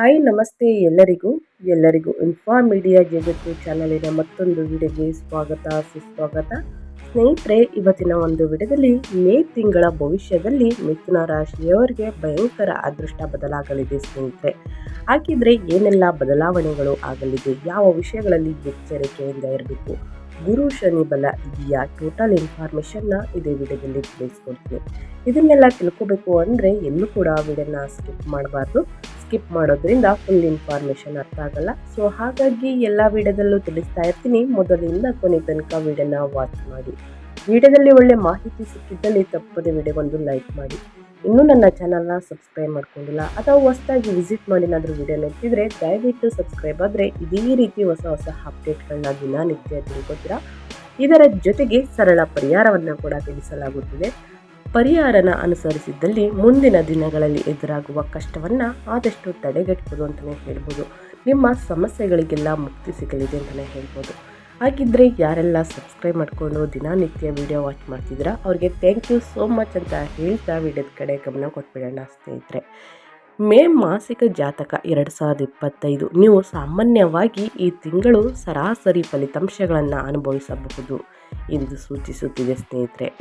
Hi, ನಮಸ್ತೆ ಎಲ್ಲರಿಗೂ. ಎಲ್ಲರಿಗೂ ಇನ್ಫಾರ್ಮ್ ಮೀಡಿಯಾ ಜಗತ್ತು ಚಾನಲಿನ ಮತ್ತೊಂದು ವಿಡಿಯೋಗೆ ಸ್ವಾಗತ, ಸುಸ್ವಾಗತ. ಸ್ನೇಹಿತರೆ, ಇವತ್ತಿನ ಒಂದು ವಿಡಿಯೋದಲ್ಲಿ ಮೇ ತಿಂಗಳ ಭವಿಷ್ಯದಲ್ಲಿ ಮಿಥುನ ರಾಶಿಯವರಿಗೆ ಭಯಂಕರ ಅದೃಷ್ಟ ಬದಲಾಗಲಿದೆ ಸ್ನೇಹಿತರೆ. ಹಾಗಿದ್ರೆ ಏನೆಲ್ಲ ಬದಲಾವಣೆಗಳು ಆಗಲಿದೆ? ಯಾವ ವಿಷಯಗಳಲ್ಲಿ ಎಚ್ಚರಿಕೆಯಿಂದ ಇರಬೇಕು? ಗುರು ಶನಿ ಬಲ ಇದೆಯಾ? ಟೋಟಲ್ ಇನ್ಫಾರ್ಮೇಷನ್ನ ಇದೇ ವಿಡಿಯೋದಲ್ಲಿ ತಿಳಿಸ್ಕೊಡ್ತೀನಿ. ಇದನ್ನೆಲ್ಲ ತಿಳ್ಕೊಬೇಕು ಅಂದರೆ ಎಲ್ಲೂ ಕೂಡ ವಿಡಿಯೋನ ಸ್ಕಿಪ್ ಮಾಡಬಾರ್ದು. ಸ್ಕಿಪ್ ಮಾಡೋದ್ರಿಂದ ಫುಲ್ ಇನ್ಫಾರ್ಮೇಶನ್ ಅರ್ಥ ಆಗಲ್ಲ. ಸೊ ಹಾಗಾಗಿ ಎಲ್ಲ ವಿಡಿಯೋದಲ್ಲೂ ತಿಳಿಸ್ತಾ ಇರ್ತೀನಿ. ಮೊದಲಿಂದ ಕೊನೆ ತನಕ ವಿಡಿಯೋನ ವಾಚ್ ಮಾಡಿ. ವಿಡಿಯೋದಲ್ಲಿ ಒಳ್ಳೆ ಮಾಹಿತಿ ಸಿಕ್ಕಿದ್ದಲ್ಲಿ ತಪ್ಪದೆ ವಿಡಿಯೋಗೊಂದು ಲೈಕ್ ಮಾಡಿ. ಇನ್ನೂ ನನ್ನ ಚಾನಲ್ನ ಸಬ್ಸ್ಕ್ರೈಬ್ ಮಾಡ್ಕೊಂಡಿಲ್ಲ, ಅಥವಾ ಹೊಸದಾಗಿ ವಿಸಿಟ್ ಮಾಡಿ ಏನಾದರೂ ವಿಡಿಯೋ ನೋಡ್ತಿದ್ರೆ ದಯವಿಟ್ಟು ಸಬ್ಸ್ಕ್ರೈಬ್ ಆದರೆ ಇದೇ ರೀತಿ ಹೊಸ ಹೊಸ ಅಪ್ಡೇಟ್ಗಳನ್ನ ದಿನನಿತ್ಯ ತಿಳ್ಕೊತೀರಾ? ಇದರ ಜೊತೆಗೆ ಸರಳ ಪರಿಹಾರವನ್ನು ಕೂಡ ತಿಳಿಸಲಾಗುತ್ತದೆ. ಪರಿಹಾರನ ಅನುಸರಿಸಿದ್ದಲ್ಲಿ ಮುಂದಿನ ದಿನಗಳಲ್ಲಿ ಎದುರಾಗುವ ಕಷ್ಟವನ್ನು ಆದಷ್ಟು ತಡೆಗಟ್ಟಬಹುದು ಅಂತಲೇ ಹೇಳ್ಬೋದು. ನಿಮ್ಮ ಸಮಸ್ಯೆಗಳಿಗೆಲ್ಲ ಮುಕ್ತಿ ಸಿಗಲಿದೆ ಅಂತಲೇ ಹೇಳ್ಬೋದು. ಹಾಗಿದ್ರೆ ಯಾರೆಲ್ಲ ಸಬ್ಸ್ಕ್ರೈಬ್ ಮಾಡಿಕೊಂಡು ದಿನನಿತ್ಯ ವಿಡಿಯೋ ವಾಚ್ ಮಾಡ್ತಿದ್ದೀರಾ, ಅವ್ರಿಗೆ ಥ್ಯಾಂಕ್ ಯು ಸೋ ಮಚ್ ಅಂತ ಹೇಳ್ತಾ ವಿಡಿಯೋದ ಕಡೆ ಗಮನ ಕೊಟ್ಬಿಡೋಣ ಸ್ನೇಹಿತರೆ. ಮೇ ಮಾಸಿಕ ಜಾತಕ ಎರಡು ಸಾವಿರದ ಇಪ್ಪತ್ತೈದು. ನೀವು ಸಾಮಾನ್ಯವಾಗಿ ಈ ತಿಂಗಳು ಸರಾಸರಿ ಫಲಿತಾಂಶಗಳನ್ನು ಅನುಭವಿಸಬಹುದು. ಎಂದು ಸೂಚಿಸುತ್ತಿದೆ ಸ್ನೇಹಿತರೆ.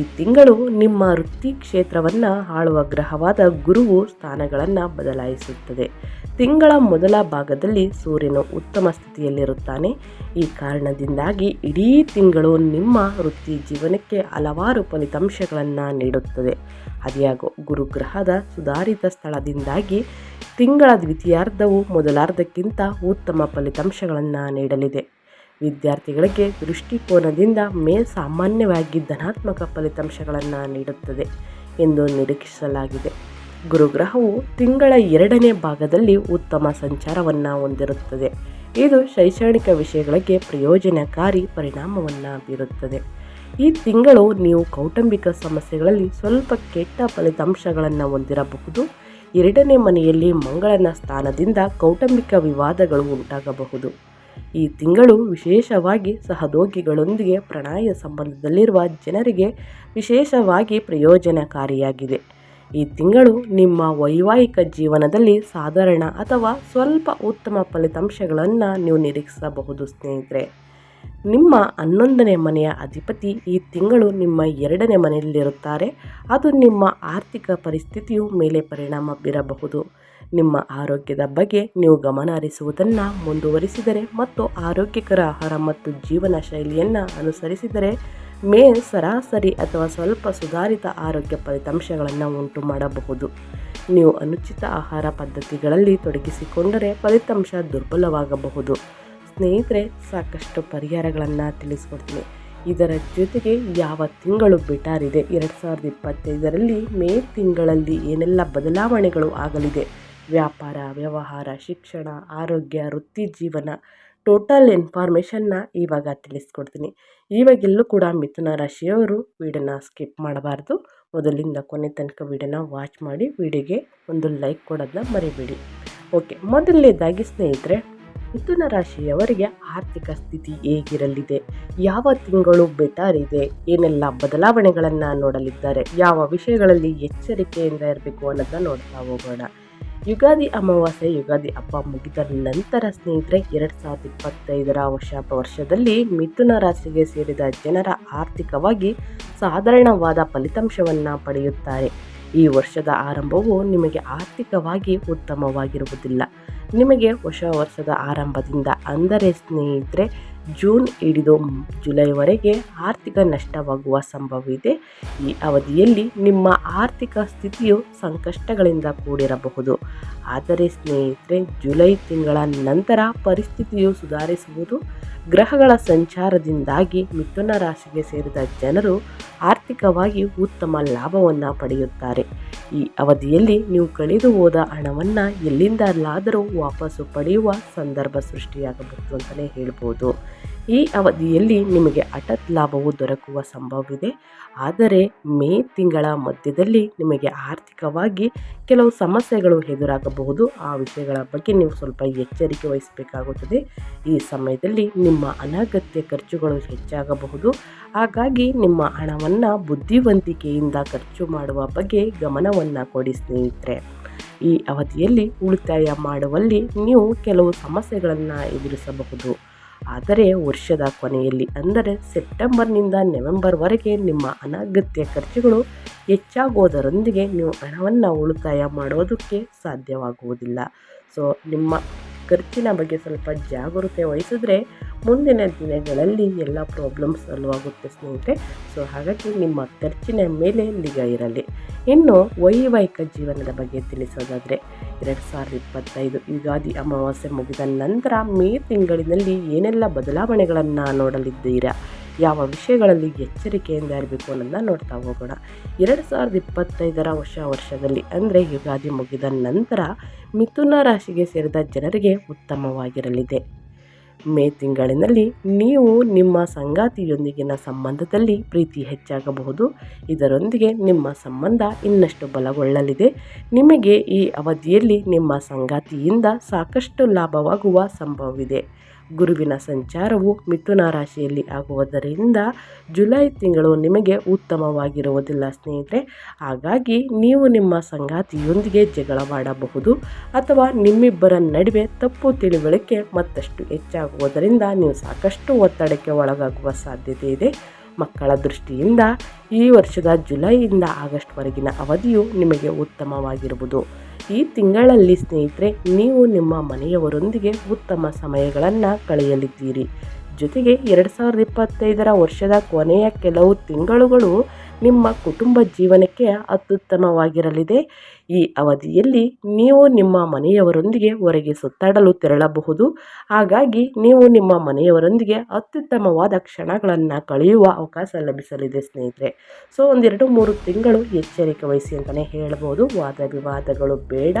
ಈ ತಿಂಗಳು ನಿಮ್ಮ ವೃತ್ತಿ ಕ್ಷೇತ್ರವನ್ನು ಆಳುವ ಗ್ರಹವಾದ ಗುರುವು ಸ್ಥಾನಗಳನ್ನು ಬದಲಾಯಿಸುತ್ತದೆ. ತಿಂಗಳ ಮೊದಲ ಭಾಗದಲ್ಲಿ ಸೂರ್ಯನು ಉತ್ತಮ ಸ್ಥಿತಿಯಲ್ಲಿರುತ್ತಾನೆ. ಈ ಕಾರಣದಿಂದಾಗಿ ಇಡೀ ತಿಂಗಳು ನಿಮ್ಮ ವೃತ್ತಿ ಜೀವನಕ್ಕೆ ಹಲವಾರು ಫಲಿತಾಂಶಗಳನ್ನು ನೀಡುತ್ತದೆ. ಅದ್ಯಾಗೋ ಗುರುಗ್ರಹದ ಸುಧಾರಿತ ಸ್ಥಳದಿಂದಾಗಿ ತಿಂಗಳ ದ್ವಿತೀಯಾರ್ಧವು ಮೊದಲಾರ್ಧಕ್ಕಿಂತ ಉತ್ತಮ ಫಲಿತಾಂಶಗಳನ್ನು ನೀಡಲಿದೆ. ವಿದ್ಯಾರ್ಥಿಗಳಿಗೆ ದೃಷ್ಟಿಕೋನದಿಂದ ಮೇ ಸಾಮಾನ್ಯವಾಗಿ ಧನಾತ್ಮಕ ಫಲಿತಾಂಶಗಳನ್ನು ನೀಡುತ್ತದೆ ಎಂದು ನಿರೀಕ್ಷಿಸಲಾಗಿದೆ. ಗುರುಗ್ರಹವು ತಿಂಗಳ ಎರಡನೇ ಭಾಗದಲ್ಲಿ ಉತ್ತಮ ಸಂಚಾರವನ್ನು ಹೊಂದಿರುತ್ತದೆ. ಇದು ಶೈಕ್ಷಣಿಕ ವಿಷಯಗಳಿಗೆ ಪ್ರಯೋಜನಕಾರಿ ಪರಿಣಾಮವನ್ನು ಬೀರುತ್ತದೆ. ಈ ತಿಂಗಳು ನೀವು ಕೌಟುಂಬಿಕ ಸಮಸ್ಯೆಗಳಲ್ಲಿ ಸ್ವಲ್ಪ ಕೆಟ್ಟ ಫಲಿತಾಂಶಗಳನ್ನು ಹೊಂದಿರಬಹುದು. ಎರಡನೇ ಮನೆಯಲ್ಲಿ ಮಂಗಳನ ಸ್ಥಾನದಿಂದ ಕೌಟುಂಬಿಕ ವಿವಾದಗಳು ಉಂಟಾಗಬಹುದು. ಈ ತಿಂಗಳು ವಿಶೇಷವಾಗಿ ಸಹದೋಗಿಗಳೊಂದಿಗೆ ಪ್ರಣಯ ಸಂಬಂಧದಲ್ಲಿರುವ ಜನರಿಗೆ ವಿಶೇಷವಾಗಿ ಪ್ರಯೋಜನಕಾರಿಯಾಗಿದೆ. ಈ ತಿಂಗಳು ನಿಮ್ಮ ವೈವಾಹಿಕ ಜೀವನದಲ್ಲಿ ಸಾಧಾರಣ ಅಥವಾ ಸ್ವಲ್ಪ ಉತ್ತಮ ಫಲಿತಾಂಶಗಳನ್ನು ನೀವು ನಿರೀಕ್ಷಿಸಬಹುದು ಸ್ನೇಹಿತರೆ. ನಿಮ್ಮ ಹನ್ನೊಂದನೇ ಮನೆಯ ಅಧಿಪತಿ ಈ ತಿಂಗಳು ನಿಮ್ಮ ಎರಡನೇ ಮನೆಯಲ್ಲಿರುತ್ತಾರೆ. ಅದು ನಿಮ್ಮ ಆರ್ಥಿಕ ಪರಿಸ್ಥಿತಿಯು ಮೇಲೆ ಪರಿಣಾಮ ಬೀರಬಹುದು. ನಿಮ್ಮ ಆರೋಗ್ಯದ ಬಗ್ಗೆ ನೀವು ಗಮನ ಹರಿಸುವುದನ್ನು ಮುಂದುವರಿಸಿದರೆ ಮತ್ತು ಆರೋಗ್ಯಕರ ಆಹಾರ ಮತ್ತು ಜೀವನ ಶೈಲಿಯನ್ನು ಅನುಸರಿಸಿದರೆ ಮೇ ಸರಾಸರಿ ಅಥವಾ ಸ್ವಲ್ಪ ಸುಧಾರಿತ ಆರೋಗ್ಯ ಫಲಿತಾಂಶಗಳನ್ನು ಉಂಟು ಮಾಡಬಹುದು. ನೀವು ಅನುಚಿತ ಆಹಾರ ಪದ್ಧತಿಗಳಲ್ಲಿ ತೊಡಗಿಸಿಕೊಂಡರೆ ಫಲಿತಾಂಶ ದುರ್ಬಲವಾಗಬಹುದು. ಸ್ನೇಹಿತರೆ, ಸಾಕಷ್ಟು ಪರಿಹಾರಗಳನ್ನು ತಿಳಿಸ್ಕೊಡ್ತೀನಿ. ಇದರ ಜೊತೆಗೆ ಯಾವ ತಿಂಗಳು ಬಿಟಾರಿದೆ ಎರಡು ಸಾವಿರದ ಇಪ್ಪತ್ತೈದರಲ್ಲಿ ಮೇ ತಿಂಗಳಲ್ಲಿ ಏನೆಲ್ಲ ಬದಲಾವಣೆಗಳು ಆಗಲಿದೆ? ವ್ಯಾಪಾರ, ವ್ಯವಹಾರ, ಶಿಕ್ಷಣ, ಆರೋಗ್ಯ, ವೃತ್ತಿ ಜೀವನ ಟೋಟಲ್ ಇನ್ಫಾರ್ಮೇಷನ್ನ ಇವಾಗ ತಿಳಿಸ್ಕೊಡ್ತೀನಿ. ಇವಾಗೆಲ್ಲೂ ಕೂಡ ಮಿಥುನ ರಾಶಿಯವರು ವೀಡಿಯೋನ ಸ್ಕಿಪ್ ಮಾಡಬಾರ್ದು. ಮೊದಲಿಂದ ಕೊನೆ ತನಕ ವೀಡಿಯೋನ ವಾಚ್ ಮಾಡಿ, ವೀಡಿಯೋಗೆ ಒಂದು ಲೈಕ್ ಕೊಡೋದನ್ನ ಮರಿಬೇಡಿ. ಓಕೆ ಮೊದಲನೇದಾಗಿ ಸ್ನೇಹಿತರೆ, ಮಿಥುನ ರಾಶಿಯವರಿಗೆ ಆರ್ಥಿಕ ಸ್ಥಿತಿ ಹೇಗಿರಲಿದೆ? ಯಾವ ತಿಂಗಳು ಬೆಟಾರಿದೆ ಏನೆಲ್ಲ ಬದಲಾವಣೆಗಳನ್ನು ನೋಡಲಿದ್ದಾರೆ? ಯಾವ ವಿಷಯಗಳಲ್ಲಿ ಎಚ್ಚರಿಕೆಯಿಂದ ಇರಬೇಕು ಅನ್ನೋದನ್ನ ನೋಡ್ತಾ ಹೋಗೋಣ. ಯುಗಾದಿ ಅಮಾವಾಸ್ಯೆ, ಯುಗಾದಿ ಹಬ್ಬ ಮುಗಿದ ನಂತರ ಸ್ನೇಹಿತರೆ, ಎರಡು ಸಾವಿರದ ಇಪ್ಪತ್ತೈದರ ವರ್ಷ ವರ್ಷದಲ್ಲಿ ಮಿಥುನ ರಾಶಿಗೆ ಸೇರಿದ ಜನರ ಆರ್ಥಿಕವಾಗಿ ಸಾಧಾರಣವಾದ ಫಲಿತಾಂಶವನ್ನು ಪಡೆಯುತ್ತಾರೆ. ಈ ವರ್ಷದ ಆರಂಭವು ನಿಮಗೆ ಆರ್ಥಿಕವಾಗಿ ಉತ್ತಮವಾಗಿರುವುದಿಲ್ಲ. ನಿಮಗೆ ಹೊಸ ವರ್ಷದ ಆರಂಭದಿಂದ ಅಂದರೆ ಸ್ನೇಹಿತರೆ, ಜೂನ್ ಹಿಡಿದು ಜುಲೈವರೆಗೆ ಆರ್ಥಿಕ ನಷ್ಟವಾಗುವ ಸಂಭವವಿದೆ. ಈ ಅವಧಿಯಲ್ಲಿ ನಿಮ್ಮ ಆರ್ಥಿಕ ಸ್ಥಿತಿಯು ಸಂಕಷ್ಟಗಳಿಂದ ಕೂಡಿರಬಹುದು. ಆದರೆ ಸ್ನೇಹಿತರೆ, ಜುಲೈ ತಿಂಗಳ ನಂತರ ಪರಿಸ್ಥಿತಿಯು ಸುಧಾರಿಸುವುದು, ಗ್ರಹಗಳ ಸಂಚಾರದಿಂದಾಗಿ ಮಿಥುನ ರಾಶಿಗೆ ಸೇರಿದ ಜನರು ಆರ್ಥಿಕವಾಗಿ ಉತ್ತಮ ಲಾಭವನ್ನು ಪಡೆಯುತ್ತಾರೆ. ಈ ಅವಧಿಯಲ್ಲಿ ನೀವು ಕಳೆದು ಹೋದ ಹಣವನ್ನು ಎಲ್ಲಿಂದಲಾದರೂ ವಾಪಸ್ಸು ಪಡೆಯುವ ಸಂದರ್ಭ ಸೃಷ್ಟಿಯಾಗಬಹುದು ಅಂತಲೇ ಹೇಳ್ಬೋದು. ಈ ಅವಧಿಯಲ್ಲಿ ನಿಮಗೆ ಹಠತ್ ಲಾಭವು ದೊರಕುವ ಸಂಭವವಿದೆ. ಆದರೆ ಮೇ ತಿಂಗಳ ಮಧ್ಯದಲ್ಲಿ ನಿಮಗೆ ಆರ್ಥಿಕವಾಗಿ ಕೆಲವು ಸಮಸ್ಯೆಗಳು ಎದುರಾಗಬಹುದು. ಆ ವಿಷಯಗಳ ಬಗ್ಗೆ ನೀವು ಸ್ವಲ್ಪ ಎಚ್ಚರಿಕೆ ವಹಿಸಬೇಕಾಗುತ್ತದೆ. ಈ ಸಮಯದಲ್ಲಿ ನಿಮ್ಮ ಅನಗತ್ಯ ಖರ್ಚುಗಳು ಹೆಚ್ಚಾಗಬಹುದು. ಹಾಗಾಗಿ ನಿಮ್ಮ ಹಣವನ್ನು ಬುದ್ಧಿವಂತಿಕೆಯಿಂದ ಖರ್ಚು ಮಾಡುವ ಬಗ್ಗೆ ಗಮನವನ್ನು ಕೊಡಿ ಸ್ನೇಹಿತರೆ. ಈ ಅವಧಿಯಲ್ಲಿ ಉಳಿತಾಯ ಮಾಡುವಲ್ಲಿ ನೀವು ಕೆಲವು ಸಮಸ್ಯೆಗಳನ್ನು ಎದುರಿಸಬಹುದು. ಆದರೆ ವರ್ಷದ ಕೊನೆಯಲ್ಲಿ ಅಂದರೆ ಸೆಪ್ಟೆಂಬರ್ನಿಂದ ನವೆಂಬರ್ವರೆಗೆ ನಿಮ್ಮ ಅನಗತ್ಯ ಖರ್ಚುಗಳು ಹೆಚ್ಚಾಗುವುದರೊಂದಿಗೆ ನೀವು ಹಣವನ್ನು ಉಳಿತಾಯ ಮಾಡೋದಕ್ಕೆ ಸಾಧ್ಯವಾಗುವುದಿಲ್ಲ. ಸೊ ನಿಮ್ಮ ಖರ್ಚಿನ ಬಗ್ಗೆ ಸ್ವಲ್ಪ ಜಾಗೃತೆ ವಹಿಸಿದ್ರೆ ಮುಂದಿನ ದಿನಗಳಲ್ಲಿ ಎಲ್ಲ ಪ್ರಾಬ್ಲಮ್ ಸಾಲ್ವ್ ಆಗುತ್ತೆ ಸ್ನೇಹಿತರೆ. ಸೊ ಹಾಗಾಗಿ ನಿಮ್ಮ ಖರ್ಚಿನ ಮೇಲೆ ನಿಗಾ ಇರಲಿ. ಇನ್ನು ವೈವಾಹಿಕ ಜೀವನದ ಬಗ್ಗೆ ತಿಳಿಸೋದಾದರೆ, ಎರಡು ಸಾವಿರದ ಇಪ್ಪತ್ತೈದು ಯುಗಾದಿ ಅಮಾವಾಸ್ಯೆ ಮುಗಿದ ನಂತರ ಮೇ ತಿಂಗಳಿನಲ್ಲಿ ಏನೆಲ್ಲ ಬದಲಾವಣೆಗಳನ್ನು ನೋಡಲಿದ್ದೀರಾ? ಯಾವ ವಿಷಯಗಳಲ್ಲಿ ಎಚ್ಚರಿಕೆಯಿಂದ ಇರಬೇಕು ಅನ್ನೋದನ್ನ ನೋಡ್ತಾ ಹೋಗೋಣ. ಎರಡು ಸಾವಿರದ ಇಪ್ಪತ್ತೈದರ ವರ್ಷ ವರ್ಷದಲ್ಲಿ ಅಂದರೆ ಯುಗಾದಿ ಮುಗಿದ ನಂತರ ಮಿಥುನ ರಾಶಿಗೆ ಸೇರಿದ ಜನರಿಗೆ ಉತ್ತಮವಾಗಿರಲಿದೆ. ಮೇ ತಿಂಗಳಿನಲ್ಲಿ ನೀವು ನಿಮ್ಮ ಸಂಗಾತಿಯೊಂದಿಗಿನ ಸಂಬಂಧದಲ್ಲಿ ಪ್ರೀತಿ ಹೆಚ್ಚಾಗಬಹುದು. ಇದರೊಂದಿಗೆ ನಿಮ್ಮ ಸಂಬಂಧ ಇನ್ನಷ್ಟು ಬಲಗೊಳ್ಳಲಿದೆ. ನಿಮಗೆ ಈ ಅವಧಿಯಲ್ಲಿ ನಿಮ್ಮ ಸಂಗಾತಿಯಿಂದ ಸಾಕಷ್ಟು ಲಾಭವಾಗುವ ಸಂಭವವಿದೆ. ಗುರುವಿನ ಸಂಚಾರವು ಮಿಥುನ ರಾಶಿಯಲ್ಲಿ ಆಗುವುದರಿಂದ ಜುಲೈ ತಿಂಗಳು ನಿಮಗೆ ಉತ್ತಮವಾಗಿರುವುದಿಲ್ಲ ಸ್ನೇಹಿತರೆ. ಹಾಗಾಗಿ ನೀವು ನಿಮ್ಮ ಸಂಗಾತಿಯೊಂದಿಗೆ ಜಗಳವಾಡಬಹುದು ಅಥವಾ ನಿಮ್ಮಿಬ್ಬರ ನಡುವೆ ತಪ್ಪು ತಿಳುವಳಿಕೆ ಮತ್ತಷ್ಟು ಹೆಚ್ಚಾಗುವುದರಿಂದ ನೀವು ಸಾಕಷ್ಟು ಒತ್ತಡಕ್ಕೆ ಒಳಗಾಗುವ ಸಾಧ್ಯತೆ ಇದೆ. ಮಕ್ಕಳ ದೃಷ್ಟಿಯಿಂದ ಈ ವರ್ಷದ ಜುಲೈಯಿಂದ ಆಗಸ್ಟ್ವರೆಗಿನ ಅವಧಿಯು ನಿಮಗೆ ಉತ್ತಮವಾಗಿರುವುದು. ಈ ತಿಂಗಳಲ್ಲಿ ಸ್ನೇಹಿತರೆ, ನೀವು ನಿಮ್ಮ ಮನೆಯವರೊಂದಿಗೆ ಉತ್ತಮ ಸಮಯಗಳನ್ನು ಕಳೆಯಲಿದ್ದೀರಿ. ಜೊತೆಗೆ ಎರಡು ಸಾವಿರದ ಇಪ್ಪತ್ತೈದರ ವರ್ಷದ ಕೊನೆಯ ಕೆಲವು ತಿಂಗಳುಗಳು ನಿಮ್ಮ ಕುಟುಂಬ ಜೀವನಕ್ಕೆ ಅತ್ಯುತ್ತಮವಾಗಿರಲಿದೆ. ಈ ಅವಧಿಯಲ್ಲಿ ನೀವು ನಿಮ್ಮ ಮನೆಯವರೊಂದಿಗೆ ಹೊರಗೆ ಸುತ್ತಾಡಲು ತೆರಳಬಹುದು. ಹಾಗಾಗಿ ನೀವು ನಿಮ್ಮ ಮನೆಯವರೊಂದಿಗೆ ಅತ್ಯುತ್ತಮವಾದ ಕ್ಷಣಗಳನ್ನು ಕಳೆಯುವ ಅವಕಾಶ ಲಭಿಸಲಿದೆ ಸ್ನೇಹಿತರೆ. ಸೊ, ಒಂದೆರಡು ಮೂರು ತಿಂಗಳು ಎಚ್ಚರಿಕೆ ವಹಿಸಿ ಅಂತಲೇ ಹೇಳ್ಬೋದು. ವಾದ ವಿವಾದಗಳು ಬೇಡ.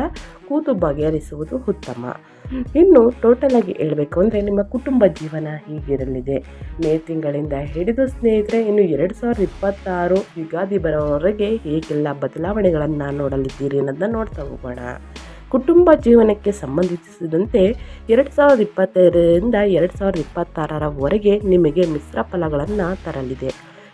ಕೂತು ಬಗೆಹರಿಸುವುದು ಉತ್ತಮ. ಇನ್ನು ಟೋಟಲ್ ಆಗಿ ಹೇಳಬೇಕು ಅಂದರೆ ನಿಮ್ಮ ಕುಟುಂಬ ಜೀವನ ಹೀಗಿರಲಿದೆ. ಮೇ ತಿಂಗಳಿಂದ ಹಿಡಿದು ಸ್ನೇಹಿತರೆ, ಇನ್ನು ಎರಡು ಸಾವಿರದ ಇಪ್ಪತ್ತಾರು ಯುಗಾದಿ ಬರೋವರೆಗೆ ಹೇಗೆಲ್ಲ ಬದಲಾವಣೆಗಳನ್ನು ನೋಡಲಿದ್ದೀರಿ ಅನ್ನೋದನ್ನ ನೋಡ್ತಾ ಹೋಗೋಣ. ಕುಟುಂಬ ಜೀವನಕ್ಕೆ ಸಂಬಂಧಿಸಿದಂತೆ ಎರಡು ಸಾವಿರದ ಇಪ್ಪತ್ತೈದರಿಂದ ಎರಡು ಸಾವಿರದ ಇಪ್ಪತ್ತಾರರವರೆಗೆ ನಿಮಗೆ ಮಿಶ್ರ ಫಲಗಳನ್ನು ತರಲಿದೆ.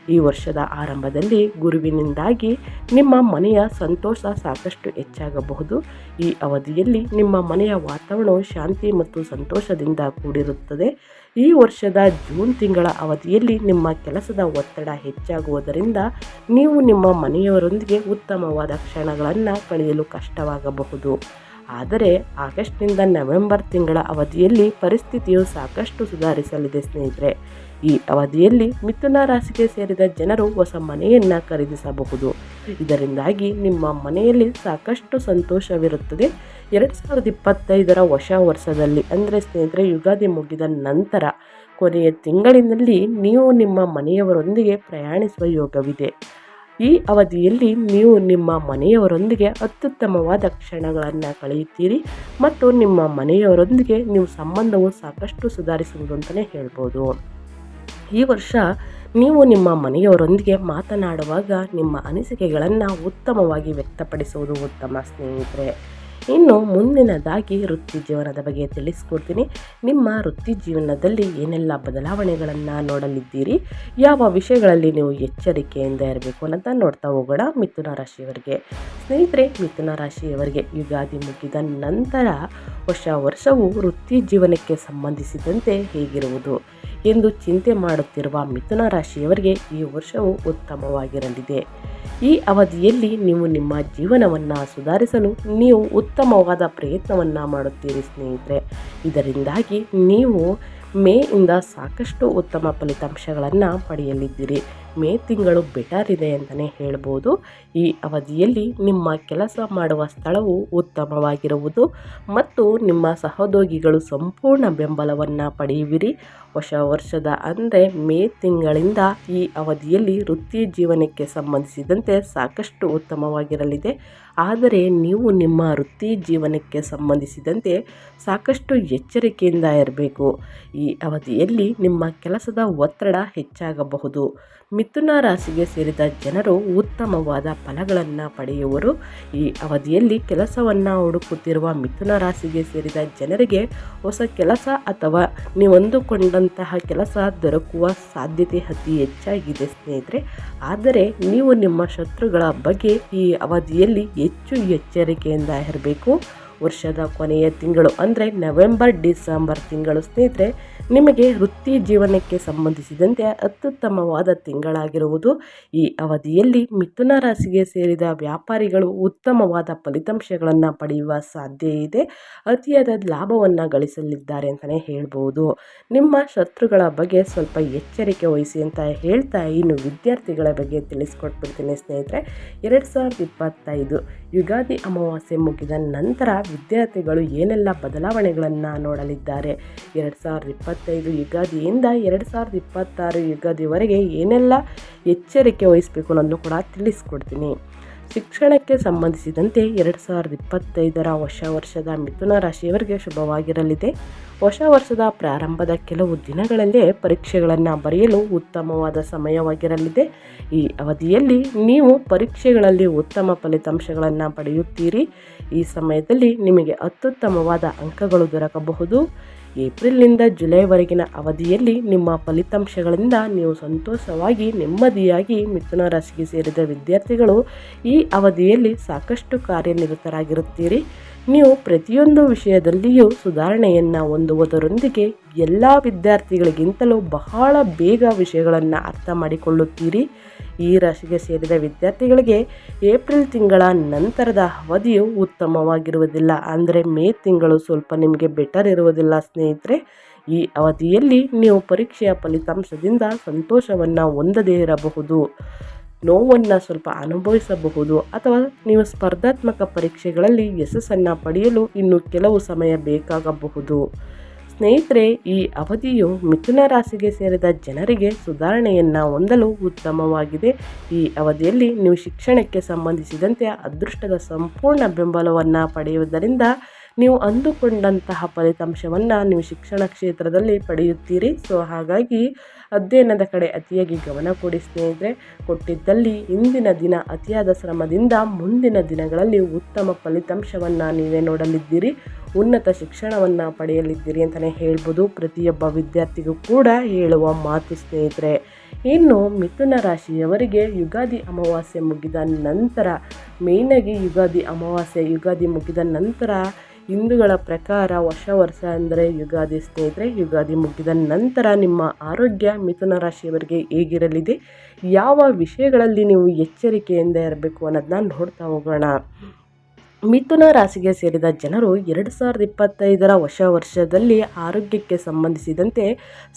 ಈ ವರ್ಷದ ಆರಂಭದಲ್ಲಿ ಗುರುವಿನಿಂದಾಗಿ ನಿಮ್ಮ ಮನೆಯ ಸಂತೋಷ ಸಾಕಷ್ಟು ಹೆಚ್ಚಾಗಬಹುದು. ಈ ಅವಧಿಯಲ್ಲಿ ನಿಮ್ಮ ಮನೆಯ ವಾತಾವರಣವು ಶಾಂತಿ ಮತ್ತು ಸಂತೋಷದಿಂದ ಕೂಡಿರುತ್ತದೆ. ಈ ವರ್ಷದ ಜೂನ್ ತಿಂಗಳ ಅವಧಿಯಲ್ಲಿ ನಿಮ್ಮ ಕೆಲಸದ ಒತ್ತಡ ಹೆಚ್ಚಾಗುವುದರಿಂದ ನೀವು ನಿಮ್ಮ ಮನೆಯವರೊಂದಿಗೆ ಉತ್ತಮವಾದ ಕ್ಷಣಗಳನ್ನು ಕಳೆಯಲು ಕಷ್ಟವಾಗಬಹುದು. ಆದರೆ ಆಗಸ್ಟ್ನಿಂದ ನವೆಂಬರ್ ತಿಂಗಳ ಅವಧಿಯಲ್ಲಿ ಪರಿಸ್ಥಿತಿಯು ಸಾಕಷ್ಟು ಸುಧಾರಿಸಲಿದೆ ಸ್ನೇಹಿತರೆ. ಈ ಅವಧಿಯಲ್ಲಿ ಮಿಥುನ ರಾಶಿಗೆ ಸೇರಿದ ಜನರು ಹೊಸ ಮನೆಯನ್ನು ಖರೀದಿಸಬಹುದು. ಇದರಿಂದಾಗಿ ನಿಮ್ಮ ಮನೆಯಲ್ಲಿ ಸಾಕಷ್ಟು ಸಂತೋಷವಿರುತ್ತದೆ. ಎರಡು ಸಾವಿರದ ಇಪ್ಪತ್ತೈದರ ಹೊಸ ವರ್ಷದಲ್ಲಿ ಅಂದರೆ ಸ್ನೇಹಿತರೆ, ಯುಗಾದಿ ಮುಗಿದ ನಂತರ ಕೊನೆಯ ತಿಂಗಳಿನಲ್ಲಿ ನೀವು ನಿಮ್ಮ ಮನೆಯವರೊಂದಿಗೆ ಪ್ರಯಾಣಿಸುವ ಯೋಗವಿದೆ. ಈ ಅವಧಿಯಲ್ಲಿ ನೀವು ನಿಮ್ಮ ಮನೆಯವರೊಂದಿಗೆ ಅತ್ಯುತ್ತಮವಾದ ಕ್ಷಣಗಳನ್ನು ಕಳೆಯುತ್ತೀರಿ ಮತ್ತು ನಿಮ್ಮ ಮನೆಯವರೊಂದಿಗೆ ನೀವು ಸಂಬಂಧವು ಸಾಕಷ್ಟು ಸುಧಾರಿಸುವುದು ಅಂತಲೇ ಹೇಳ್ಬೋದು. ಈ ವರ್ಷ ನೀವು ನಿಮ್ಮ ಮನೆಯವರೊಂದಿಗೆ ಮಾತನಾಡುವಾಗ ನಿಮ್ಮ ಅನಿಸಿಕೆಗಳನ್ನು ಉತ್ತಮವಾಗಿ ವ್ಯಕ್ತಪಡಿಸುವುದು ಉತ್ತಮ ಸ್ನೇಹಿತರೆ. ಇನ್ನು ಮುಂದಿನದಾಗಿ ವೃತ್ತಿ ಜೀವನದ ಬಗ್ಗೆ ತಿಳಿಸ್ಕೊಡ್ತೀನಿ. ನಿಮ್ಮ ವೃತ್ತಿ ಜೀವನದಲ್ಲಿ ಏನೆಲ್ಲ ಬದಲಾವಣೆಗಳನ್ನು ನೋಡಲಿದ್ದೀರಿ? ಯಾವ ವಿಷಯಗಳಲ್ಲಿ ನೀವು ಎಚ್ಚರಿಕೆಯಿಂದ ಇರಬೇಕು ಅನ್ನೋದ ನೋಡ್ತಾ ಹೋಗೋಣ ಮಿಥುನ ರಾಶಿಯವರಿಗೆ. ಸ್ನೇಹಿತರೆ, ಮಿಥುನ ರಾಶಿಯವರಿಗೆ ಯುಗಾದಿ ಮುಗಿದ ನಂತರ ಹೊಸ ವರ್ಷವು ವೃತ್ತಿ ಜೀವನಕ್ಕೆ ಸಂಬಂಧಿಸಿದಂತೆ ಹೇಗಿರುವುದು? ಎಂದು ಚಿಂತೆ ಮಾಡುತ್ತಿರುವ ಮಿಥುನ ರಾಶಿಯವರಿಗೆ ಈ ವರ್ಷವು ಉತ್ತಮವಾಗಿರಲಿದೆ. ಈ ಅವಧಿಯಲ್ಲಿ ನೀವು ನಿಮ್ಮ ಜೀವನವನ್ನು ಸುಧಾರಿಸಲು ನೀವು ಉತ್ತಮವಾದ ಪ್ರಯತ್ನವನ್ನು ಮಾಡುತ್ತೀರಿ ಸ್ನೇಹಿತರೆ. ಇದರಿಂದಾಗಿ ನೀವು ಮೇ ಇಂದ ಸಾಕಷ್ಟು ಉತ್ತಮ ಫಲಿತಾಂಶಗಳನ್ನು ಪಡೆಯಲಿದ್ದೀರಿ. ಮೇ ತಿಂಗಳು ಬೆಟರ್ ಇದೆ ಅಂತಲೇ ಹೇಳ್ಬೋದು. ಈ ಅವಧಿಯಲ್ಲಿ ನಿಮ್ಮ ಕೆಲಸ ಮಾಡುವ ಸ್ಥಳವು ಉತ್ತಮವಾಗಿರುವುದು ಮತ್ತು ನಿಮ್ಮ ಸಹೋದ್ಯೋಗಿಗಳು ಸಂಪೂರ್ಣ ಬೆಂಬಲವನ್ನು ಪಡೆಯುವಿರಿ. ಹೊಸ ವರ್ಷದ ಅಂದರೆ ಮೇ ತಿಂಗಳಿಂದ ಈ ಅವಧಿಯಲ್ಲಿ ವೃತ್ತಿ ಜೀವನಕ್ಕೆ ಸಂಬಂಧಿಸಿದಂತೆ ಸಾಕಷ್ಟು ಉತ್ತಮವಾಗಿರಲಿದೆ. ಆದರೆ ನೀವು ನಿಮ್ಮ ವೃತ್ತಿ ಜೀವನಕ್ಕೆ ಸಂಬಂಧಿಸಿದಂತೆ ಸಾಕಷ್ಟು ಎಚ್ಚರಿಕೆಯಿಂದ ಇರಬೇಕು. ಈ ಅವಧಿಯಲ್ಲಿ ನಿಮ್ಮ ಕೆಲಸದ ಒತ್ತಡ ಹೆಚ್ಚಾಗಬಹುದು. ಮಿಥುನ ರಾಶಿಗೆ ಸೇರಿದ ಜನರು ಉತ್ತಮವಾದ ಫಲಗಳನ್ನು ಪಡೆಯುವರು. ಈ ಅವಧಿಯಲ್ಲಿ ಕೆಲಸವನ್ನು ಹುಡುಕುತ್ತಿರುವ ಮಿಥುನ ರಾಶಿಗೆ ಸೇರಿದ ಜನರಿಗೆ ಹೊಸ ಕೆಲಸ ಅಥವಾ ನೀವೊಂದುಕೊಂಡಂತಹ ಕೆಲಸ ದೊರಕುವ ಸಾಧ್ಯತೆ ಅತಿ ಹೆಚ್ಚಾಗಿದೆ ಸ್ನೇಹಿತರೆ. ಆದರೆ ನೀವು ನಿಮ್ಮ ಶತ್ರುಗಳ ಬಗ್ಗೆ ಈ ಅವಧಿಯಲ್ಲಿ ಹೆಚ್ಚು ಎಚ್ಚರಿಕೆಯಿಂದ ಇರಬೇಕು. ವರ್ಷದ ಕೊನೆಯ ತಿಂಗಳು, ಅಂದರೆ ನವೆಂಬರ್, ಡಿಸೆಂಬರ್ ತಿಂಗಳು ಸ್ನೇಹಿತರೆ, ನಿಮಗೆ ವೃತ್ತಿ ಜೀವನಕ್ಕೆ ಸಂಬಂಧಿಸಿದಂತೆ ಅತ್ಯುತ್ತಮವಾದ ತಿಂಗಳಾಗಿರುವುದು. ಈ ಅವಧಿಯಲ್ಲಿ ಮಿಥುನ ರಾಶಿಗೆ ಸೇರಿದ ವ್ಯಾಪಾರಿಗಳು ಉತ್ತಮವಾದ ಫಲಿತಾಂಶಗಳನ್ನು ಪಡೆಯುವ ಸಾಧ್ಯ ಇದೆ. ಅತಿಯಾದ ಲಾಭವನ್ನು ಗಳಿಸಲಿದ್ದಾರೆ ಅಂತಲೇ ಹೇಳ್ಬೋದು. ನಿಮ್ಮ ಶತ್ರುಗಳ ಬಗ್ಗೆ ಸ್ವಲ್ಪ ಎಚ್ಚರಿಕೆ ವಹಿಸಿ ಅಂತ ಹೇಳ್ತಾ ಇನ್ನು ವಿದ್ಯಾರ್ಥಿಗಳ ಬಗ್ಗೆ ತಿಳಿಸ್ಕೊಟ್ಬಿಡ್ತೀನಿ ಸ್ನೇಹಿತರೆ. ಎರಡು ಸಾವಿರದ ಇಪ್ಪತ್ತೈದು ಯುಗಾದಿ ಅಮಾವಾಸ್ಯೆ ಮುಗಿದ ನಂತರ ವಿದ್ಯಾರ್ಥಿಗಳು ಏನೆಲ್ಲ ಬದಲಾವಣೆಗಳನ್ನು ನೋಡಲಿದ್ದಾರೆ? ಎರಡು ಸಾವಿರದ ಇಪ್ಪತ್ತೈದು ಯುಗಾದಿಯಿಂದ ಎರಡು ಸಾವಿರದ ಇಪ್ಪತ್ತಾರು ಯುಗಾದಿವರೆಗೆ ಏನೆಲ್ಲ ಎಚ್ಚರಿಕೆ ವಹಿಸಬೇಕು ಅನ್ನೋದನ್ನು ಕೂಡ ತಿಳಿಸ್ಕೊಡ್ತೀನಿ. ಶಿಕ್ಷಣಕ್ಕೆ ಸಂಬಂಧಿಸಿದಂತೆ ಎರಡು ಸಾವಿರದ ಇಪ್ಪತ್ತೈದರ ಹೊಸ ವರ್ಷದ ಮಿಥುನ ರಾಶಿಯವರಿಗೆ ಶುಭವಾಗಿರಲಿದೆ. ಹೊಸ ವರ್ಷದ ಪ್ರಾರಂಭದ ಕೆಲವು ದಿನಗಳಲ್ಲೇ ಪರೀಕ್ಷೆಗಳನ್ನು ಬರೆಯಲು ಉತ್ತಮವಾದ ಸಮಯವಾಗಿರಲಿದೆ. ಈ ಅವಧಿಯಲ್ಲಿ ನೀವು ಪರೀಕ್ಷೆಗಳಲ್ಲಿ ಉತ್ತಮ ಫಲಿತಾಂಶಗಳನ್ನು ಪಡೆಯುತ್ತೀರಿ. ಈ ಸಮಯದಲ್ಲಿ ನಿಮಗೆ ಅತ್ಯುತ್ತಮವಾದ ಅಂಕಗಳು ದೊರಕಬಹುದು. ಏಪ್ರಿಲ್ನಿಂದ ಜುಲೈವರೆಗಿನ ಅವಧಿಯಲ್ಲಿ ನಿಮ್ಮ ಫಲಿತಾಂಶಗಳಿಂದ ನೀವು ಸಂತೋಷವಾಗಿ, ನೆಮ್ಮದಿಯಾಗಿ ಮಿಥುನ ರಾಶಿಗೆ ಸೇರಿದ ವಿದ್ಯಾರ್ಥಿಗಳು ಈ ಅವಧಿಯಲ್ಲಿ ಸಾಕಷ್ಟು ಕಾರ್ಯನಿರತರಾಗಿರುತ್ತೀರಿ. ನೀವು ಪ್ರತಿಯೊಂದು ವಿಷಯದಲ್ಲಿಯೂ ಸುಧಾರಣೆಯನ್ನು ಹೊಂದುವುದರೊಂದಿಗೆ ಎಲ್ಲ ವಿದ್ಯಾರ್ಥಿಗಳಿಗಿಂತಲೂ ಬಹಳ ಬೇಗ ವಿಷಯಗಳನ್ನು ಅರ್ಥ ಮಾಡಿಕೊಳ್ಳುತ್ತೀರಿ. ಈ ರಾಶಿಗೆ ಸೇರಿದ ವಿದ್ಯಾರ್ಥಿಗಳಿಗೆ ಏಪ್ರಿಲ್ ತಿಂಗಳ ನಂತರದ ಅವಧಿಯು ಉತ್ತಮವಾಗಿರುವುದಿಲ್ಲ. ಅಂದರೆ ಮೇ ತಿಂಗಳು ಸ್ವಲ್ಪ ನಿಮಗೆ ಬೆಟರ್ ಇರುವುದಿಲ್ಲ ಸ್ನೇಹಿತರೆ. ಈ ಅವಧಿಯಲ್ಲಿ ನೀವು ಪರೀಕ್ಷೆಯ ಫಲಿತಾಂಶದಿಂದ ಸಂತೋಷವನ್ನು ಹೊಂದದೇ ಇರಬಹುದು. ನೋವನ್ನು ಸ್ವಲ್ಪ ಅನುಭವಿಸಬಹುದು. ಅಥವಾ ನೀವು ಸ್ಪರ್ಧಾತ್ಮಕ ಪರೀಕ್ಷೆಗಳಲ್ಲಿ ಯಶಸ್ಸನ್ನು ಪಡೆಯಲು ಇನ್ನು ಕೆಲವು ಸಮಯ ಬೇಕಾಗಬಹುದು. ಸ್ನೇಹಿತರೆ, ಈ ಅವಧಿಯು ಮಿಥುನ ರಾಶಿಗೆ ಸೇರಿದ ಜನರಿಗೆ ಸುಧಾರಣೆಯನ್ನು ಹೊಂದಲು ಉತ್ತಮವಾಗಿದೆ. ಈ ಅವಧಿಯಲ್ಲಿ ನೀವು ಶಿಕ್ಷಣಕ್ಕೆ ಸಂಬಂಧಿಸಿದಂತೆ ಅದೃಷ್ಟದ ಸಂಪೂರ್ಣ ಬೆಂಬಲವನ್ನು ಪಡೆಯುವುದರಿಂದ ನೀವು ಅಂದುಕೊಂಡಂತಹ ಫಲಿತಾಂಶವನ್ನು ನೀವು ಶಿಕ್ಷಣ ಕ್ಷೇತ್ರದಲ್ಲಿ ಪಡೆಯುತ್ತೀರಿ. ಸೊ, ಹಾಗಾಗಿ ಅಧ್ಯಯನದ ಕಡೆ ಅತಿಯಾಗಿ ಗಮನ ಕೊಡಿ ಸ್ನೇಹಿತರೆ. ಕೊಟ್ಟಿದ್ದಲ್ಲಿ ಇಂದಿನ ದಿನ ಅತಿಯಾದ ಶ್ರಮದಿಂದ ಮುಂದಿನ ದಿನಗಳಲ್ಲಿ ಉತ್ತಮ ಫಲಿತಾಂಶವನ್ನು ನೀವೇ ನೋಡಲಿದ್ದೀರಿ. ಉನ್ನತ ಶಿಕ್ಷಣವನ್ನು ಪಡೆಯಲಿದ್ದೀರಿ ಅಂತಲೇ ಹೇಳ್ಬೋದು. ಪ್ರತಿಯೊಬ್ಬ ವಿದ್ಯಾರ್ಥಿಗೂ ಕೂಡ ಹೇಳುವ ಮಾತು ಸ್ನೇಹಿತರೆ. ಇನ್ನು ಮಿಥುನ ರಾಶಿಯವರಿಗೆ ಯುಗಾದಿ ಅಮಾವಾಸ್ಯೆ ಮುಗಿದ ನಂತರ ಮೇಯ್ನಾಗಿ ಯುಗಾದಿ ಅಮಾವಾಸ್ಯೆ ಯುಗಾದಿ ಮುಗಿದ ನಂತರ ಹಿಂದೂಗಳ ಪ್ರಕಾರ ವರ್ಷ ವರ್ಷ ಅಂದರೆ ಯುಗಾದಿ ಸ್ನೇಹಿತರೆ, ಯುಗಾದಿ ಮುಗಿದ ನಂತರ ನಿಮ್ಮ ಆರೋಗ್ಯ ಮಿಥುನ ರಾಶಿಯವರಿಗೆ ಹೇಗಿರಲಿದೆ? ಯಾವ ವಿಷಯಗಳಲ್ಲಿ ನೀವು ಎಚ್ಚರಿಕೆಯಿಂದ ಇರಬೇಕು ಅನ್ನೋದನ್ನ ನೋಡ್ತಾ ಹೋಗೋಣ. ಮಿಥುನ ರಾಶಿಗೆ ಸೇರಿದ ಜನರು ಎರಡು ಸಾವಿರದ ಇಪ್ಪತ್ತೈದರ ಹೊಸ ವರ್ಷದಲ್ಲಿ ಆರೋಗ್ಯಕ್ಕೆ ಸಂಬಂಧಿಸಿದಂತೆ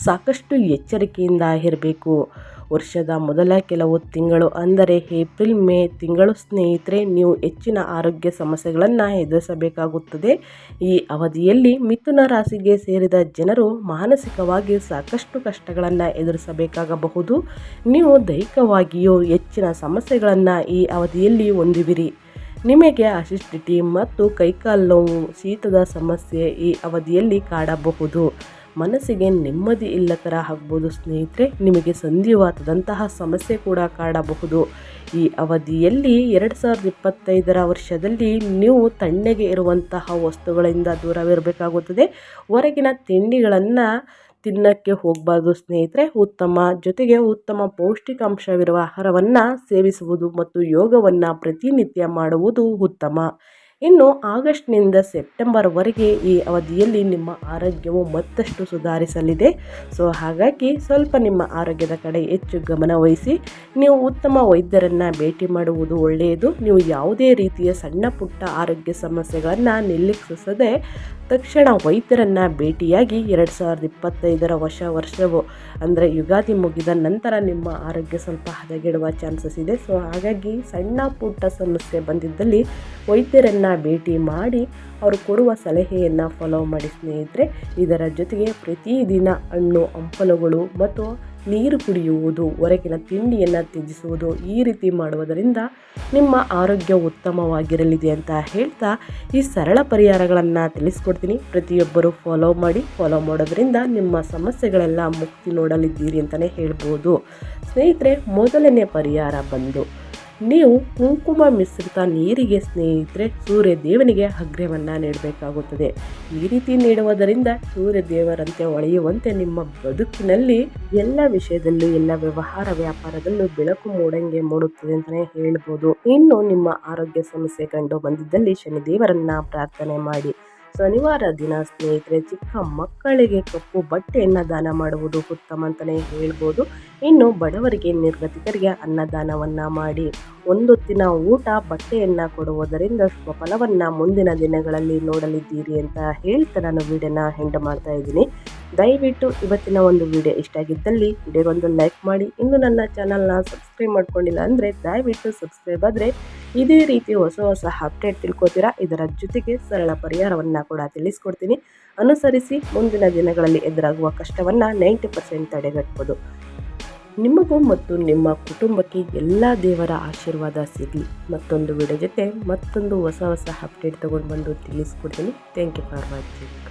ಸಾಕಷ್ಟು ಎಚ್ಚರಿಕೆಯಿಂದ ಇರಬೇಕು. ವರ್ಷದ ಮೊದಲ ಕೆಲವು ತಿಂಗಳು ಅಂದರೆ ಏಪ್ರಿಲ್, ಮೇ ತಿಂಗಳು ಸ್ನೇಹಿತರೆ, ನೀವು ಹೆಚ್ಚಿನ ಆರೋಗ್ಯ ಸಮಸ್ಯೆಗಳನ್ನು ಎದುರಿಸಬೇಕಾಗುತ್ತದೆ. ಈ ಅವಧಿಯಲ್ಲಿ ಮಿಥುನ ರಾಶಿಗೆ ಸೇರಿದ ಜನರು ಮಾನಸಿಕವಾಗಿ ಸಾಕಷ್ಟು ಕಷ್ಟಗಳನ್ನು ಎದುರಿಸಬೇಕಾಗಬಹುದು. ನೀವು ದೈಹಿಕವಾಗಿಯೂ ಹೆಚ್ಚಿನ ಸಮಸ್ಯೆಗಳನ್ನು ಈ ಅವಧಿಯಲ್ಲಿ ಹೊಂದಿವಿರಿ. ನಿಮಗೆ ಅಸಿಡಿಟಿ ಮತ್ತು ಕೈಕಾಲು ನೋವು ಶೀತದ ಸಮಸ್ಯೆ ಈ ಅವಧಿಯಲ್ಲಿ ಕಾಡಬಹುದು. ಮನಸ್ಸಿಗೆ ನೆಮ್ಮದಿ ಇಲ್ಲ ಥರ ಆಗ್ಬೋದು ಸ್ನೇಹಿತರೆ, ನಿಮಗೆ ಸಂಧಿವಾತದಂತಹ ಸಮಸ್ಯೆ ಕೂಡ ಕಾಡಬಹುದು. ಈ ಅವಧಿಯಲ್ಲಿ ಎರಡು ಸಾವಿರದ ಇಪ್ಪತ್ತೈದರ ವರ್ಷದಲ್ಲಿ ನೀವು ತಣ್ಣಗೆ ಇರುವಂತಹ ವಸ್ತುಗಳಿಂದ ದೂರವಿರಬೇಕಾಗುತ್ತದೆ. ಹೊರಗಿನ ತಿಂಡಿಗಳನ್ನು ತಿನ್ನಕ್ಕೆ ಹೋಗಬಾರ್ದು ಸ್ನೇಹಿತರೆ. ಉತ್ತಮ, ಜೊತೆಗೆ ಉತ್ತಮ ಪೌಷ್ಟಿಕಾಂಶವಿರುವ ಆಹಾರವನ್ನು ಸೇವಿಸುವುದು ಮತ್ತು ಯೋಗವನ್ನು ಪ್ರತಿನಿತ್ಯ ಮಾಡುವುದು ಉತ್ತಮ. ಇನ್ನು ಆಗಸ್ಟ್ನಿಂದ ಸೆಪ್ಟೆಂಬರ್ವರೆಗೆ ಈ ಅವಧಿಯಲ್ಲಿ ನಿಮ್ಮ ಆರೋಗ್ಯವು ಮತ್ತಷ್ಟು ಸುಧಾರಿಸಲಿದೆ. ಸೊ, ಹಾಗಾಗಿ ಸ್ವಲ್ಪ ನಿಮ್ಮ ಆರೋಗ್ಯದ ಕಡೆ ಹೆಚ್ಚು ಗಮನ ವಹಿಸಿ. ನೀವು ಉತ್ತಮ ವೈದ್ಯರನ್ನು ಭೇಟಿ ಮಾಡುವುದು ಒಳ್ಳೆಯದು. ನೀವು ಯಾವುದೇ ರೀತಿಯ ಸಣ್ಣ ಪುಟ್ಟ ಆರೋಗ್ಯ ಸಮಸ್ಯೆಗಳನ್ನು ನಿಲ್ಲಿಸಿಸದೆ ತಕ್ಷಣ ವೈದ್ಯರನ್ನು ಭೇಟಿಯಾಗಿ ಎರಡು ಸಾವಿರದ ಇಪ್ಪತ್ತೈದರ ವರ್ಷ ವರ್ಷವು, ಅಂದರೆ ಯುಗಾದಿ ಮುಗಿದ ನಂತರ ನಿಮ್ಮ ಆರೋಗ್ಯ ಸ್ವಲ್ಪ ಹದಗೆಡುವ ಚಾನ್ಸಸ್ ಇದೆ. ಸೊ ಹಾಗಾಗಿ ಸಣ್ಣ ಪುಟ್ಟ ಸಮಸ್ಯೆ ಬಂದಿದ್ದಲ್ಲಿ ವೈದ್ಯರನ್ನು ಭೇಟಿ ಮಾಡಿ ಅವರು ಕೊಡುವ ಸಲಹೆಯನ್ನು ಫಾಲೋ ಮಾಡಿ ಸ್ನೇಹಿತರೆ. ಇದರ ಜೊತೆಗೆ ಪ್ರತಿದಿನ ಹಣ್ಣು, ಹಂಪಲುಗಳು ಮತ್ತು ನೀರು ಕುಡಿಯುವುದು, ಹೊರಗಿನ ತಿಂಡಿಯನ್ನು ತ್ಯಜಿಸುವುದು ಈ ರೀತಿ ಮಾಡುವುದರಿಂದ ನಿಮ್ಮ ಆರೋಗ್ಯ ಉತ್ತಮವಾಗಿರಲಿದೆ ಅಂತ ಹೇಳ್ತಾ ಈ ಸರಳ ಪರಿಹಾರಗಳನ್ನು ತಿಳಿಸ್ಕೊಡ್ತೀನಿ. ಪ್ರತಿಯೊಬ್ಬರು ಫಾಲೋ ಮಾಡಿ ಫಾಲೋ ಮಾಡೋದರಿಂದ ನಿಮ್ಮ ಸಮಸ್ಯೆಗಳೆಲ್ಲ ಮುಕ್ತಿ ನೋಡಲಿದ್ದೀರಿ ಅಂತಲೇ ಹೇಳ್ಬೋದು. ಸ್ನೇಹಿತರೆ, ಮೊದಲನೇ ಪರಿಹಾರ ಬಂದು ನೀವು ಕುಂಕುಮ ಮಿಶ್ರಿತ ನೀರಿಗೆ ಸ್ನೇಹಿತರೆ ಸೂರ್ಯ ದೇವನಿಗೆ ಅಗ್ರವನ್ನು ನೀಡಬೇಕಾಗುತ್ತದೆ. ಈ ರೀತಿ ನೀಡುವುದರಿಂದ ಸೂರ್ಯ ದೇವರಂತೆ ಹೊಳೆಯುವಂತೆ ನಿಮ್ಮ ಬದುಕಿನಲ್ಲಿ ಎಲ್ಲ ವಿಷಯದಲ್ಲೂ, ಎಲ್ಲ ವ್ಯವಹಾರ ವ್ಯಾಪಾರದಲ್ಲೂ ಬೆಳಕು ಮೂಡಂಗೆ ಮೂಡುತ್ತದೆ ಅಂತಲೇ ಹೇಳ್ಬೋದು. ಇನ್ನು ನಿಮ್ಮ ಆರೋಗ್ಯ ಸಮಸ್ಯೆ ಕಂಡು ಬಂದಿದ್ದಲ್ಲಿ ಶನಿದೇವರನ್ನ ಪ್ರಾರ್ಥನೆ ಮಾಡಿ. ಶನಿವಾರ ದಿನ ಸ್ನೇಹಿತರೆ, ಚಿಕ್ಕ ಮಕ್ಕಳಿಗೆ ಕಪ್ಪು ಬಟ್ಟೆಯನ್ನು ದಾನ ಮಾಡುವುದು ಉತ್ತಮ ಅಂತಲೇ ಹೇಳ್ಬೋದು. ಇನ್ನು ಬಡವರಿಗೆ ನಿರ್ಗತಿಕರಿಗೆ ಅನ್ನದಾನವನ್ನು ಮಾಡಿ. ಒಂದೊತ್ತಿನ ಊಟ ಬಟ್ಟೆಯನ್ನು ಕೊಡುವುದರಿಂದ ಸ್ವಫಲವನ್ನ ಫಲವನ್ನು ಮುಂದಿನ ದಿನಗಳಲ್ಲಿ ನೋಡಲಿದ್ದೀರಿ ಅಂತ ಹೇಳ್ತಾ ನಾನು ವಿಡಿಯೋನ ಹೆಂಡ್ ಮಾಡ್ತಾ ಇದ್ದೀನಿ. ದಯವಿಟ್ಟು ಇವತ್ತಿನ ಒಂದು ವಿಡಿಯೋ ಇಷ್ಟ ಆಗಿದ್ದಲ್ಲಿ ವಿಡಿಯೋಗೊಂದು ಲೈಕ್ ಮಾಡಿ. ಇನ್ನು ನನ್ನ ಚಾನಲ್ನ ಸಬ್ಸ್ಕ್ರೈಬ್ ಮಾಡ್ಕೊಂಡಿಲ್ಲ ಅಂದರೆ ದಯವಿಟ್ಟು ಸಬ್ಸ್ಕ್ರೈಬ್ ಆದರೆ ಇದೇ ರೀತಿ ಹೊಸ ಹೊಸ ಅಪ್ಡೇಟ್ ತಿಳ್ಕೊತೀರಾ? ಇದರ ಜೊತೆಗೆ ಸರಳ ಪರಿಹಾರವನ್ನು ಕೂಡ ತಿಳಿಸ್ಕೊಡ್ತೀನಿ. ಅನುಸರಿಸಿ ಮುಂದಿನ ದಿನಗಳಲ್ಲಿ ಎದುರಾಗುವ ಕಷ್ಟವನ್ನು ನೈಂಟಿ ಪರ್ಸೆಂಟ್ ತಡೆಗಟ್ಬೋದು. ನಿಮಗೂ ಮತ್ತು ನಿಮ್ಮ ಕುಟುಂಬಕ್ಕೆ ಎಲ್ಲ ದೇವರ ಆಶೀರ್ವಾದ ಸಿಗಲಿ. ಮತ್ತೊಂದು ವಿಡಿಯೋ ಜೊತೆ ಮತ್ತೊಂದು ಹೊಸ ಹೊಸ ಅಪ್ಡೇಟ್ ತೊಗೊಂಡು ಬಂದು ತಿಳಿಸ್ಕೊಡ್ತೀನಿ. Thank you for watching